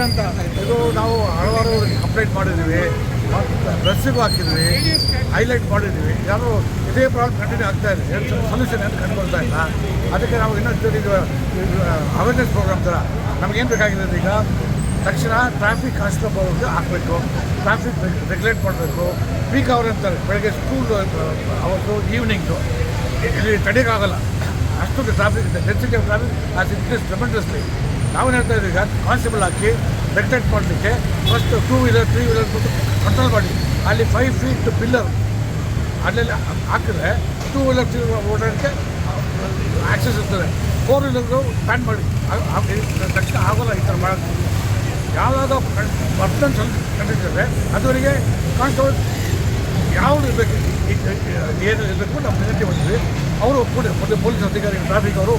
ಮಾಡ್ತೀರಿ ಅಂತ. ಇದು ನಾವು ಹಲವಾರು ಕಂಪ್ಲೇಂಟ್ ಮಾಡಿದ್ದೀವಿ. ಡ್ರೆಸ್ಸಿಗೂ ಹಾಕಿದ್ವಿ ಹೈಲೈಟ್ ಮಾಡಿದ್ದೀವಿ. ಯಾರು ಇದೇ ಪ್ರಾಬ್ಲಮ್ ಕಂಟಿನ್ಯೂ ಆಗ್ತಾ ಇದೆ. ಸೊಲ್ಯೂಷನ್ ಏನು ಕಂಡುಕೊಳ್ತಾ ಇಲ್ಲ. ಅದಕ್ಕೆ ನಾವು ಇನ್ನೊಂದು ಇದು ಅವೇರ್ನೆಸ್ ಪ್ರೋಗ್ರಾಮ್ ಥರ ನಮಗೇನು ಬೇಕಾಗಿದೆ ಈಗ? ತಕ್ಷಣ ಟ್ರಾಫಿಕ್ ಕಾನ್ಸ್ಟೇಬಲ್ ಹಾಕಬೇಕು. ಟ್ರಾಫಿಕ್ ರೆಗ್ಯುಲೇಟ್ ಮಾಡಬೇಕು. ಪೀಕ್ ಅವರ್ ಅಂತಾರೆ, ಬೆಳಗ್ಗೆ ಸ್ಕೂಲ್ ಅವತ್ತು ಈವ್ನಿಂಗು ಇಲ್ಲಿ ತಡೆಯೋಕ್ಕಾಗಲ್ಲ. ಅಷ್ಟೊಂದು ಟ್ರಾಫಿಕ್ ಇದೆ. Density of traffic as increase tremendously ನಾವು ಹೇಳ್ತಾ ಈಗ ಕಾನ್ಸ್ಟೇಬಲ್ ಹಾಕಿ ರೆಗ್ಯುಲೇಟ್ ಮಾಡಲಿಕ್ಕೆ first two wheeler three wheeler control ಮಾಡಿ. ಅಲ್ಲಿ ಫೈವ್ ಫೀಟ್ ಪಿಲ್ಲರ್ ಅಲ್ಲೆಲ್ಲ ಹಾಕಿದ್ರೆ ಟೂ ವೀಲರ್ ತ್ರೀ ಓಡಾಡೋಕ್ಕೆ ಆಕ್ಸೆಸ್ ಇರ್ತದೆ. ಫೋರ್ ವೀಲರ್ ಬ್ಯಾನ್ ಮಾಡಿ. ತಕ್ಷಣ ಆಗೋಲ್ಲ ಈ ಥರ ಮಾಡೋದು ಯಾವುದಾದ್ರೂ ಪರ್ಸನ್ ಕಂಡಿದ್ದಾರೆ ಅದುವರೆಗೆ ಕಾನ್ಸ್ಟೇಬಲ್ ಯಾವ್ದು ಇರಬೇಕು ಏನು ಇರಬೇಕು, ನಾವು ವಿನಂತಿ ಮಾಡ್ತೀವಿ. ಅವರು ಒಪ್ಕೊಂಡು ಮತ್ತು ಪೊಲೀಸ್ ಅಧಿಕಾರಿ ಟ್ರಾಫಿಕ್ ಅವರು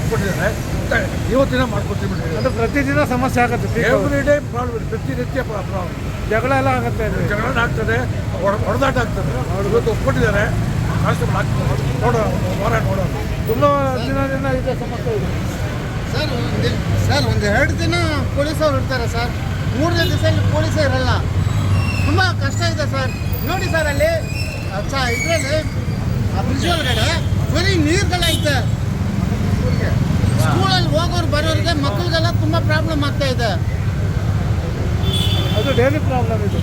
ಒಪ್ಕೊಂಡಿದ್ದಾರೆ ಇವತ್ತಿನ ಮಾಡ್ಕೊಡ್ತೀವಿ ಬಿಡಿ ಅಂದ್ರೆ ಪ್ರತಿದಿನ ಸಮಸ್ಯೆ ಆಗುತ್ತೆ. ಎವ್ರಿ ಡೇ ಪ್ರಾಬ್ಲಮ್ ಪ್ರತಿನಿತ್ಯ ಪ್ರಾಬ್ಲಮ್ ಜಗಳ ಎಲ್ಲ ಆಗುತ್ತೆ. ಜಗಳ ಆಗ್ತದೆ ಹೊಡ- ಹೊಡೆದಾಟ ಆಗ್ತದೆ. ಅವ್ರು ಇವತ್ತು ಒಪ್ಕೊಂಡಿದ್ದಾರೆ ಕಾನ್ಸ್ಟೇಬಲ್ ಆಗ್ತದೆ ನೋಡೋಣ ಹೋರಾಟ ನೋಡೋಣ. ತುಂಬಾ ದಿನದಿಂದ ಇದೆ ಸಮಸ್ಯೆ ಇದೆ. ಸರ್ ಒಂದು ಸರ್ ಒಂದು ಎರಡು ದಿನ ಪೊಲೀಸವ್ರು ಇರ್ತಾರೆ ಸರ್. ಮೂರನೇ ದಿವಸ ಇಲ್ಲಿ ಪೊಲೀಸೇ ಇರಲ್ಲ. ತುಂಬ ಕಷ್ಟ ಇದೆ ಸರ್. ನೋಡಿ ಸರ್ ಅಲ್ಲಿ ಅಚ್ಚ ಇದರಲ್ಲಿ ಆ ಬ್ರಿಡ್ಜ್ ಒಳಗಡೆ ಬರೀ ನೀರುಗಳೈತೆ ಸ್ಕೂಲಲ್ಲಿ ಹೋಗೋರು ಬರೋರಿಗೆ ಮಕ್ಕಳಿಗೆಲ್ಲ ತುಂಬ ಪ್ರಾಬ್ಲಮ್ ಆಗ್ತಾ ಇದೆ. ಅದು ಡೈಲಿ ಪ್ರಾಬ್ಲಮ್ ಇದು.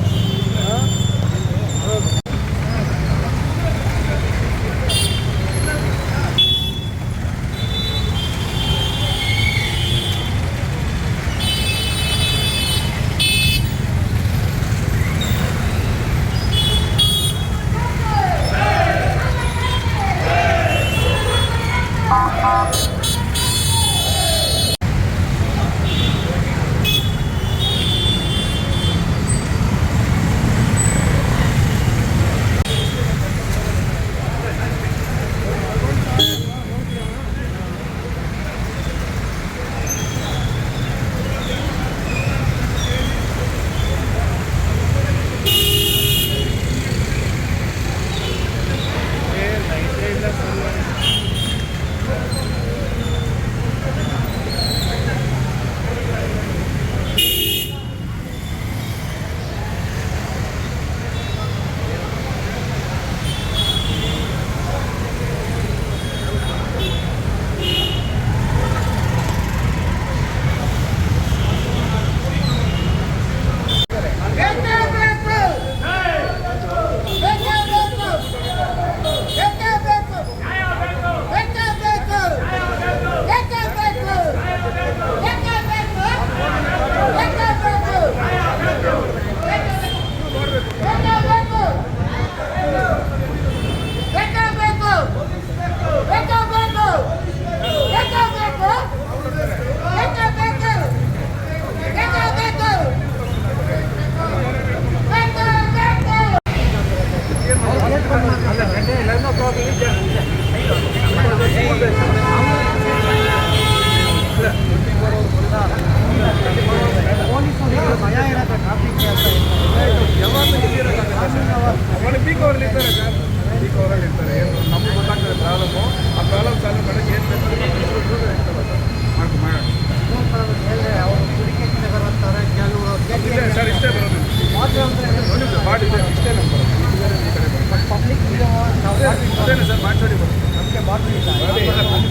ಅದೇನೆ ಸರ್ ಮಾತಾಡಿ ಬರೋದು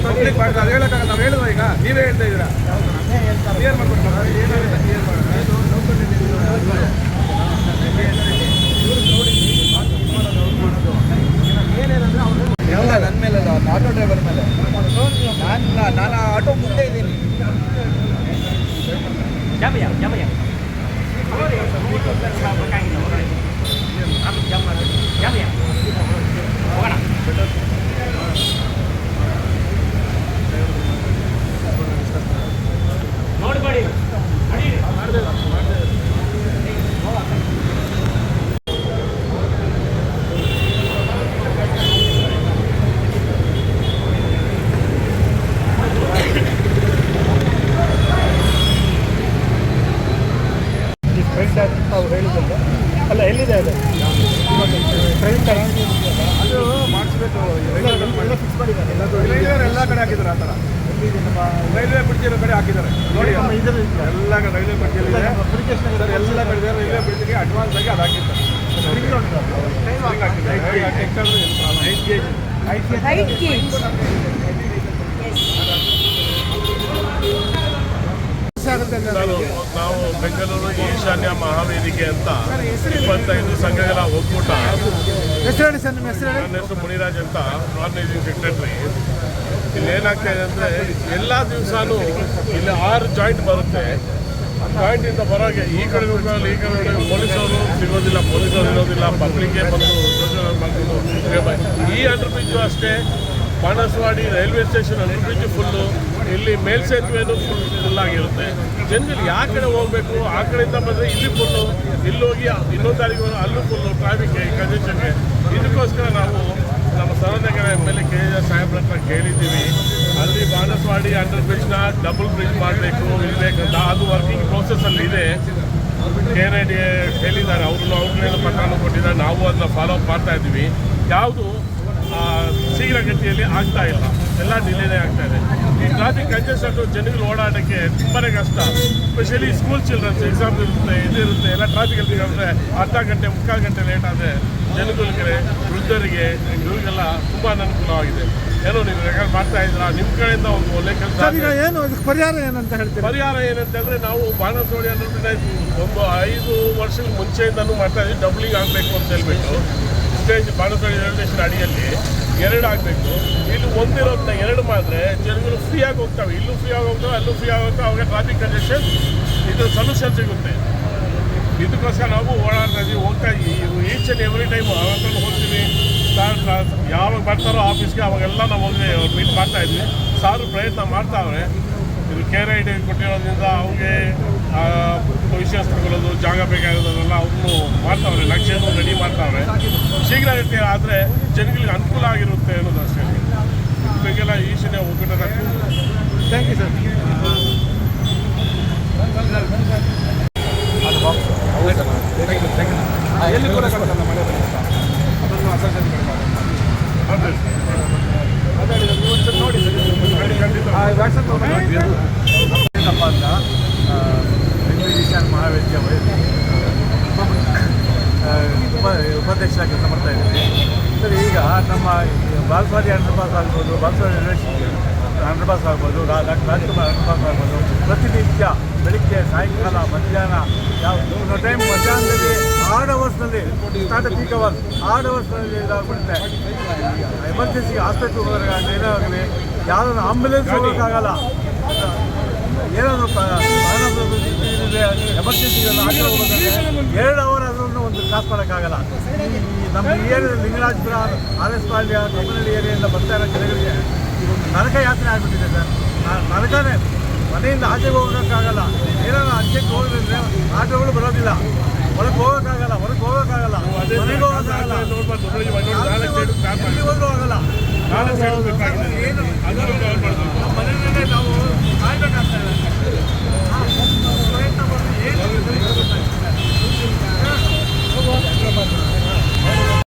ಪಬ್ಲಿಕ್ ಮಾಡ್ತಾರೆ ಅದು ಹೇಳೋಕ್ಕಾಗಲ್ಲ ನಾವು ಹೇಳುವ ಈಗ. ನೀವೇ ಹೇಳ್ತಾ ಇದ್ದೀರಾ? ಕ್ಲಿಯರ್ ಮಾಡ್ಕೊಂಡು ಏನಾಗುತ್ತೆ ಕ್ಲಿಯರ್ ಎಲ್ಲ ನನ್ನ ಮೇಲೆ ಅಲ್ಲ ಆಟೋ ಡ್ರೈವರ್ ಮೇಲೆ ನಾನು ನಾನು ಆಟೋ ಮುಂದೆ ಇದ್ದೀನಿ ಈ ಫ್ರಂಟ್ ಅಂತ ಅವ್ರು ಹೇಳಿದ್ದಲ್ಲ ಅಲ್ಲ ಎಲ್ಲಿದೆ ಅದು ಫ್ರಂಟ್ ಅದು ಮಾಡಿಸ್ಬೇಕು ಫಿಕ್ಸ್ ಮಾಡಿದ್ದಾರೆ ಎಲ್ಲ ಕಡೆ ಹಾಕಿದ್ದಾರೆ ಆ ಥರ ಎಲ್ಲಿದೆ ನಮ್ಮ ರೈಲ್ವೆ ಬ್ರಿಡ್ಜ್ ಇರೋ ಕಡೆ ಹಾಕಿದ್ದಾರೆ ನೋಡಿ ನಮ್ಮ ಇದ್ರ ಇದೆಯಾ? ಎಲ್ಲ ರೈಲ್ವೆ ಸರ್ ಎಲ್ಲ ಕಡೆ ರೈಲ್ವೆ ಬ್ರಿಡ್ಜ್ಗೆ ಅಡ್ವಾನ್ಸ್ ಆಗಿ ಅದು ನಾವು ಬೆಂಗಳೂರು ಈಶಾನ್ಯ ಮಹಾವೇದಿಕೆ ಅಂತ ಇಪ್ಪತ್ತೈದು ಸಂಘಗಳ ಒಕ್ಕೂಟ. ನನ್ನ ಹೆಸರು ಮುನಿರಾಜ್ ಅಂತ. ಆರ್ಗನೈಸಿಂಗ್ ಸೆಕ್ರೆಟರಿ ಇಲ್ಲಿ ಏನಾಗ್ತಾ ಇದೆ ಅಂದರೆ ಎಲ್ಲ ದಿವಸನೂ ಇಲ್ಲಿ ಆರು ಜಾಯಿಂಟ್ ಬರುತ್ತೆ. ಜಾಯಿಂಟ್ ಇಂದ ಹೊರಗೆ ಈ ಕಡೆ ಹೋಗಲ್ಲ ಈ ಕಡೆ ಪೊಲೀಸರು ಸಿಗೋದಿಲ್ಲ, ಪೊಲೀಸರು ಇರೋದಿಲ್ಲ ಪಬ್ಲಿಕ್ಗೆ ಬಂದು ಈ ಅಂಡರ್ ಬ್ರಿಡ್ಜು ಅಷ್ಟೇ, Banaswadi railway station under bridge full ಇಲ್ಲಿ ಮೇಲ್ಸೇತುವೆನೂ ಫುಲ್ ಫುಲ್ ಆಗಿರುತ್ತೆ. ಜನರಲ್ಲಿ ಯಾವ ಕಡೆ ಹೋಗಬೇಕು, ಆ ಕಡೆಯಿಂದ ಬಂದರೆ ಇಲ್ಲಿ ಫುಲ್ಲು ಇಲ್ಲಿ ಹೋಗಿ ಇನ್ನೊಂದು ಹೋಗಿ ಅಲ್ಲೂ ಫುಲ್ಲು ಟ್ರಾಫಿಕ್ಗೆ ಕಂಜೆಷನ್ಗೆ ಇದಕ್ಕೋಸ್ಕರ ನಾವು ನಮ್ಮ Sarvagnanagar M L A K S ಸಾಹೇಬ್ರ ಹತ್ರ ಕೇಳಿದ್ದೀವಿ. ಅಲ್ಲಿ ಬಾಣಸವಾಡಿ ಅಂಡರ್ ಬ್ರಿಡ್ಜ್ನ ಡಬಲ್ ಬ್ರಿಡ್ಜ್ ಮಾಡಬೇಕು, ಇರಬೇಕಂತ ಅದು ವರ್ಕಿಂಗ್ ಪ್ರೋಸೆಸ್ಸಲ್ಲಿ ಇದೆ. ಕೆ ರೆಡ್ಡಿ ಹೇಳಿದ್ದಾರೆ. ಅವ್ರನ್ನ ಅವ್ರನ್ನೆಲ್ಲ ಪತ್ರನೂ ಕೊಟ್ಟಿದ್ದಾರೆ, ನಾವು ಅದನ್ನ ಫಾಲೋ ಅಪ್ ಮಾಡ್ತಾ ಇದ್ದೀವಿ. ಯಾವುದು ಶೀಘ್ರಗತಿಯಲ್ಲಿ ಆಗ್ತಾ ಇಲ್ಲ. ಎಲ್ಲ ಡಿಲೇನೇ ಆಗ್ತಾ ಇದೆ. ಈ ಟ್ರಾಫಿಕ್ ಕಂಜೆಷನ್ ಜನಗಳು ಓಡಾಡೋಕ್ಕೆ ತುಂಬಾ ಕಷ್ಟ. ಸ್ಪೆಷಲಿ ಸ್ಕೂಲ್ ಚಿಲ್ಡ್ರನ್ಸ್ ಎಕ್ಸಾಮ್ ಇರುತ್ತೆ, ಇದಿರುತ್ತೆ, ಎಲ್ಲ ಟ್ರಾಫಿಕಲ್ಲಿ ಅಂದರೆ ಅರ್ಧ ಗಂಟೆ, ಮುಕ್ಕಾಲು ಗಂಟೆ ಲೇಟ್ ಆದರೆ ಜನಗಳಿಗೆ ವೃದ್ಧರಿಗೆ ಇವರಿಗೆಲ್ಲ ತುಂಬ ಅನುಕೂಲವಾಗಿದೆ. ಏನೋ ನೀವು ರೆಕಾರ್ಡ್ ಮಾಡ್ತಾ ಇದ್ದೀರಾ? ನಿಮ್ಮ ಕಡೆಯಿಂದ ಒಂದು ಒಳ್ಳೆ ಕೆಲಸ ಏನು ಪರಿಹಾರ ಏನಂತ ಹೇಳ್ತೀವಿ ಪರಿಹಾರ ಏನಂತಂದ್ರೆ ನಾವು ಬಾಣಸೋಡಿ ಅನ್ನೋದನ್ನ ಒಂದು ಐದು ವರ್ಷದ ಮುಂಚೆಯಿಂದಲೂ ಮಾಡ್ತಾ ಇದ್ದೀವಿ. ಡಬ್ಲಿಂಗ್ ಆಗಬೇಕು ಅಂತ ಹೇಳ್ಬಿಟ್ಟು. ಸ್ಟೇಜ್ ಬಾಣಸೋಡಿ ರೈಲ್ವೆ ಅಡಿಯಲ್ಲಿ ಎರಡು ಆಗಬೇಕು. ಇಲ್ಲಿ ಒಂದಿರೋದನ್ನ ಎರಡು ಮಾಡಿದ್ರೆ ಜನಗಳು ಫ್ರೀಯಾಗಿ ಹೋಗ್ತವೆ. ಇಲ್ಲೂ ಫ್ರೀ ಆಗಿ ಹೋಗ್ತವೆ ಅಲ್ಲೂ ಫ್ರೀಯಾಗಿ ಹೋಗ್ತವೆ. ಅವಾಗ ಟ್ರಾಫಿಕ್ ಕಂಡೀಷನ್ ಇದು ಸೊಲ್ಯೂಷನ್ ಸಿಗುತ್ತೆ. ಇದಕ್ಕೋಸ್ಕರ ನಾವು ಓಡಾಡ್ತಾ ಇದ್ದೀವಿ ಹೋಗ್ತಾ ಇದ್ದೀವಿ ಈಚ್ ಆ್ಯಂಡ್ ಎವ್ರಿ ಟೈಮ್ ಅವಾಗ ಹೋಗ್ತೀವಿ. ಸಾರ್ ಯಾವಾಗ ಬರ್ತಾರೋ ಆಫೀಸ್ಗೆ ಅವಾಗೆಲ್ಲ ನಾವು ಹೋಗಿ ಅವ್ರು ಮೀಟ್ ಮಾಡ್ತಾ ಇದ್ವಿ. ಸಾರು ಪ್ರಯತ್ನ ಮಾಡ್ತಾವ್ರೆ. ಇದು ಕೇರ್ ಐ ಡಿ ಕೊಟ್ಟಿರೋದ್ರಿಂದ ಅವ್ರಿಗೆ ವಿಶೇಷ ತಗೊಳ್ಳೋದು ಜಾಗ ಬೇಕಾಗೋದನ್ನೆಲ್ಲ ಅವ್ರನ್ನು ಮಾಡ್ತಾವ್ರೆ ಲಕ್ಷ್ಯನೂ ರೆಡಿ ಮಾಡ್ತಾವ್ರೆ. ಶೀಘ್ರಗತಿ ಆದರೆ ಜನಗಳಿಗೆ ಅನುಕೂಲ ಆಗಿರುತ್ತೆ ಅನ್ನೋದು ಅಷ್ಟೇ. ಇದ್ರ ಈಶಾನ್ಯ ಒಕ್ಕೂಟದ ಥ್ಯಾಂಕ್ ಯು ಸರ್ ಎಲ್ಲಿ ಕೂಡ ಕಳ್ಸಲ್ಲ ಮಳೆ ಅದನ್ನು ಅಸಂಖ್ಯಾತ ಅದೇ ಅದೇ ಹೇಳಿದ್ದು, ನೋಡಿ ತೊಗೊಂಡು ಏನಪ್ಪ ಅಂತ ಈಶಾನ್ಯ ಮಹಾವೇದಿಕೆ ಉಪ ಉಪಾಧ್ಯಕ್ಷರಾಗಿ ಕೆಲಸ ಮಾಡ್ತಾ ಇದ್ದೀನಿ ಸರ್ ಈಗ ನಮ್ಮ ಬಾಲ್ಸ್ವಾಡಿ ಅಂಡರ್ ಪಾಸ್ ಆಗ್ಬೋದು ಬಾಲ್ಸ್ವಾಡಿ ಅಂಡರ್ ಪಾಸ್ ಆಗ್ಬೋದು ಡಾಕ್ಟರ್ ರಾಜ್ಕುಮಾರ್ ಅಂಡರ್ ಪಾಸ್ ಆಗ್ಬೋದು. ಪ್ರತಿನಿತ್ಯ ಬೆಳಿಗ್ಗೆ ಸಾಯಂಕಾಲ ಮಧ್ಯಾಹ್ನ ಯಾವ ಟೈಮ್ ಮಧ್ಯಾಹ್ನದಲ್ಲಿ ಆರ್ಡ್ ಅವರ್ಸ್ನಲ್ಲಿ ಸ್ಟಾರ್ಟ್ ಪೀಕ್ ಅವರ್ಸ್ ಆರ್ಡ್ ಅವರ್ಸ್ನಲ್ಲಿ ಇದಾಗ್ಬಿಡುತ್ತೆ. ಎಮರ್ಜೆನ್ಸಿ ಹಾಸ್ಪಿಟ್ಲ್ ಹೋಗೋದಾಗಲಿ ಆಗಲಿ ಯಾವ್ದಾದ್ರು ಆಂಬುಲೆನ್ಸ್ ಹೋಗೋಕ್ಕಾಗಲ್ಲ. ಏನಾದರೂ ಎಮರ್ಜೆನ್ಸಿ ಆಟೋ ಹೋಗೋದಾದ್ರೆ ಎರಡು ಅವರ್ ಅದನ್ನು ಒಂದು ಕ್ರಾಸ್ ಮಾಡೋಕ್ಕಾಗಲ್ಲ. ನಮ್ಮ area Lingarajapuram R S Palya Kammanahalli ಏರಿಯಾದಿಂದ ಬರ್ತಾ ಇರೋ ಜನಗಳಿಗೆ ಇದೊಂದು ನರಕ ಯಾತ್ರೆ ಆಗಿಬಿಟ್ಟಿದೆ ಸರ್. ನರಕನೇ. ಮನೆಯಿಂದ ಆಚೆಗೆ ಹೋಗೋಕ್ಕಾಗಲ್ಲ. ಏನಾರ ಅರ್ಜೆಂಟ್ ಹೋಗಿದ್ರೆ ಆಟೋಗಳು ಬರೋದಿಲ್ಲ. ಹೊರಗೆ ಹೋಗೋಕ್ಕಾಗಲ್ಲ ಹೊರಗೆ ಹೋಗೋಕ್ಕಾಗಲ್ಲ. ಮನೆಗೆ ಹೋಗೋಕ್ಕಾಗಲ್ಲ. ಎಲ್ಲಿ ಹೋದ್ರೂ ಆಗಲ್ಲ. ಏನು ಮನೆಯಲ್ಲೇ ನಾವು